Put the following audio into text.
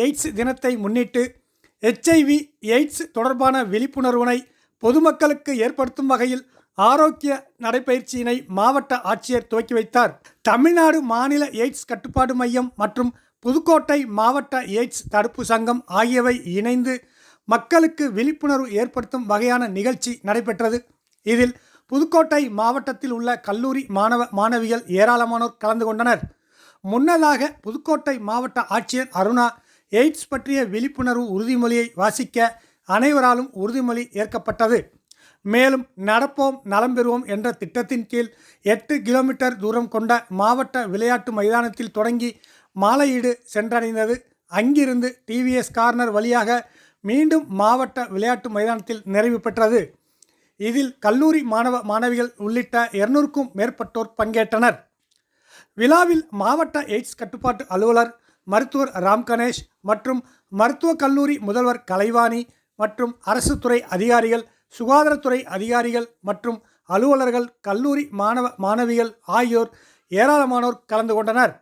AIDS தினத்தை முன்னிட்டு HIV AIDS தொடர்பான விழிப்புணர்வினை பொதுமக்களுக்கு ஏற்படுத்தும் வகையில் ஆரோக்கிய நடைபயிற்சியினை மாவட்ட ஆட்சியர் துவக்கி வைத்தார். தமிழ்நாடு மாநில எய்ட்ஸ் கட்டுப்பாடு மையம் மற்றும் புதுக்கோட்டை மாவட்ட எய்ட்ஸ் தடுப்பு சங்கம் ஆகியவை இணைந்து மக்களுக்கு விழிப்புணர்வு ஏற்படுத்தும் வகையான நிகழ்ச்சி நடைபெற்றது. இதில் புதுக்கோட்டை மாவட்டத்தில் உள்ள கல்லூரி மாணவ மாணவிகள் ஏராளமானோர் கலந்து கொண்டனர். முன்னதாக புதுக்கோட்டை மாவட்ட ஆட்சியர் அருணா எய்ட்ஸ் பற்றிய விழிப்புணர்வு உறுதிமொழியை வாசிக்க அனைவராலும் உறுதிமொழி ஏற்கப்பட்டது. மேலும் நடப்போம் நலம் பெறுவோம் என்ற திட்டத்தின் கீழ் எட்டு கிலோமீட்டர் தூரம் கொண்ட மாவட்ட விளையாட்டு மைதானத்தில் தொடங்கி மாலையீடு சென்றடைந்தது. அங்கிருந்து டிவிஎஸ் கார்னர் வழியாக மீண்டும் மாவட்ட விளையாட்டு மைதானத்தில் நிறைவு பெற்றது. இதில் கல்லூரி மாணவ மாணவிகள் உள்ளிட்ட இருநூறுக்கும் மேற்பட்டோர் பங்கேற்றனர். விழாவில் மாவட்ட எய்ட்ஸ் கட்டுப்பாட்டு அலுவலர் மருத்துவர் ராம் கணேஷ் மற்றும் மருத்துவக் கல்லூரி முதல்வர் கலைவாணி மற்றும் அரசு துறை அதிகாரிகள் சுகாதாரத்துறை அதிகாரிகள் மற்றும் அலுவலர்கள் கல்லூரி மாணவ மாணவிகள் ஆகியோர் ஏராளமானோர் கலந்து கொண்டனர்.